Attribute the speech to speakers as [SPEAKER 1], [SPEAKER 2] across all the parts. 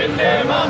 [SPEAKER 1] Vinde Mama.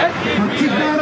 [SPEAKER 1] Let's get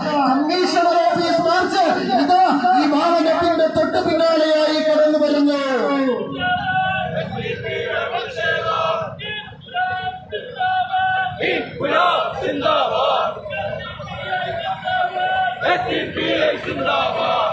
[SPEAKER 1] commissioner office march. ഇതാ ഈ വാഹനത്തിന്റെ തൊട്ടു പിന്നാലെയായി കടന്നു വരുന്നു.
[SPEAKER 2] സിന്ദാബാദ്.